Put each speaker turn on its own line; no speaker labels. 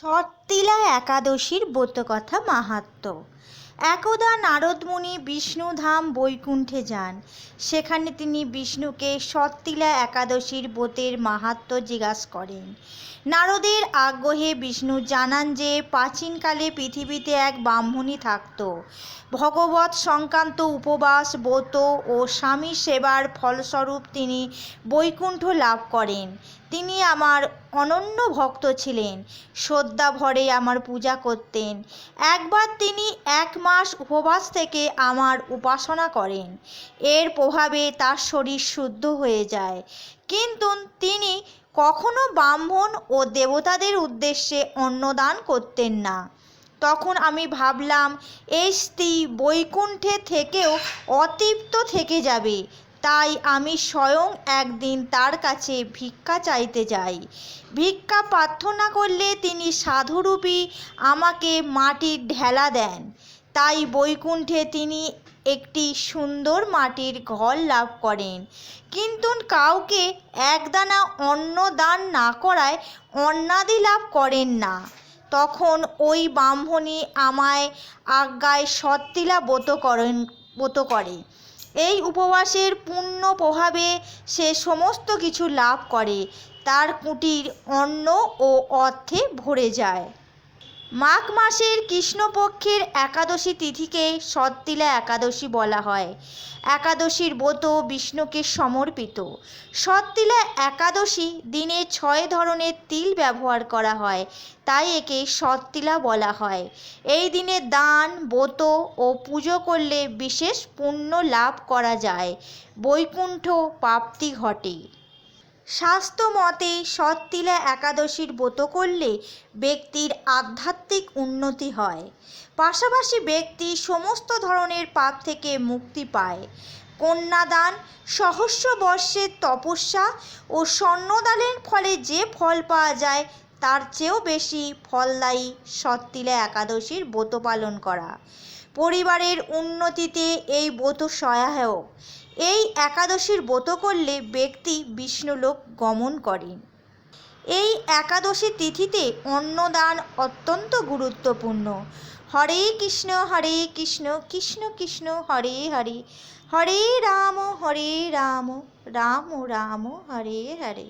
সৎতিলা একাদশীর ব্রতকথা মাহাত্ম একদা নারদমুনি বিষ্ণুধাম বৈকুণ্ঠে যান সেখানে তিনি বিষ্ণুকে সৎতিলা একাদশীর ব্রতের মাহাত্ম জিজ্ঞাসা করেন নারদের আগ্রহে বিষ্ণু জানান যে প্রাচীনকালে পৃথিবীতে এক ব্রাহ্মণী থাকত ভগবত সংক্রান্ত উপবাস ব্রত ও স্বামী সেবার ফলস্বরূপ তিনি বৈকুণ্ঠ লাভ করেন তিনি আমার অনন্য ভক্ত ছিলেন শ্রদ্ধা ভরে আমার পূজা করতেন একবার তিনি এক মাস উপবাস থেকে আমার উপাসনা করেন এর প্রভাবে তার শরীর শুদ্ধ হয়ে যায় কিন্তু তিনি কখনো ব্রাহ্মণ ও দেবতাদের উদ্দেশ্যে অন্নদান করতেন না তখন আমি ভাবলাম এই স্ত্রী বৈকুণ্ঠে থেকেও অতৃপ্ত থেকে যাবে তাই আমি স্বয়ং একদিন তার কাছে ভিক্ষা চাইতে যাই ভিক্ষা প্রার্থনা করলে তিনি সাধুরূপী আমাকে মাটির ঢেলা দেন তাই বৈকুণ্ঠে তিনি একটি সুন্দর মাটির ঘর লাভ করেন কিন্তু কাউকে একদানা অন্ন দান না করায় অন্নাদি লাভ করেন না তখন ওই ব্রাহ্মণী আমায় আজ্ঞায় সত্তিলা ব্রত করেন ব্রত করে এই উপবাসের পূর্ণ প্রভাবে সে সমস্ত কিছু লাভ করে তার কুটির অন্ন ও অর্থে ভরে যায় মাঘ মাসের কৃষ্ণপক্ষের একাদশী তিথিকে সত্তিলা একাদশী বলা হয় একাদশীর ব্রত বিষ্ণুকে সমর্পিত সত্তিলা একাদশী দিনে ছয় ধরনের তিল ব্যবহার করা হয় তাই একে সত্তিলা বলা হয় এই দিনে দান ব্রত ও পুজো করলে বিশেষ পুণ্য লাভ করা যায় বৈকুণ্ঠ প্রাপ্তি ঘটে স্বাস্থ্য মতে সত্তিলা একাদশীর ব্রত করলে ব্যক্তির আধ্যাত্মিক উন্নতি হয় পাশাপাশি ব্যক্তি সমস্ত ধরনের পাপ থেকে মুক্তি পায় কন্যাদান সহস্র বর্ষের তপস্যা ও স্বর্ণদানের ফলে যে ফল পাওয়া যায় তার চেয়েও বেশি ফলদায়ী সত্তিলা একাদশীর ব্রত পালন করা পরিবারের উন্নতিতে এই ব্রত সহায়ক এই একাদশীর ব্রত করলে ব্যক্তি বিষ্ণুলোক গমন করেন এই একাদশী তিথিতে অন্নদান অত্যন্ত গুরুত্বপূর্ণ হরে কৃষ্ণ হরে কৃষ্ণ কৃষ্ণ কৃষ্ণ হরে হরে হরে রাম হরে রাম রাম রাম হরে হরে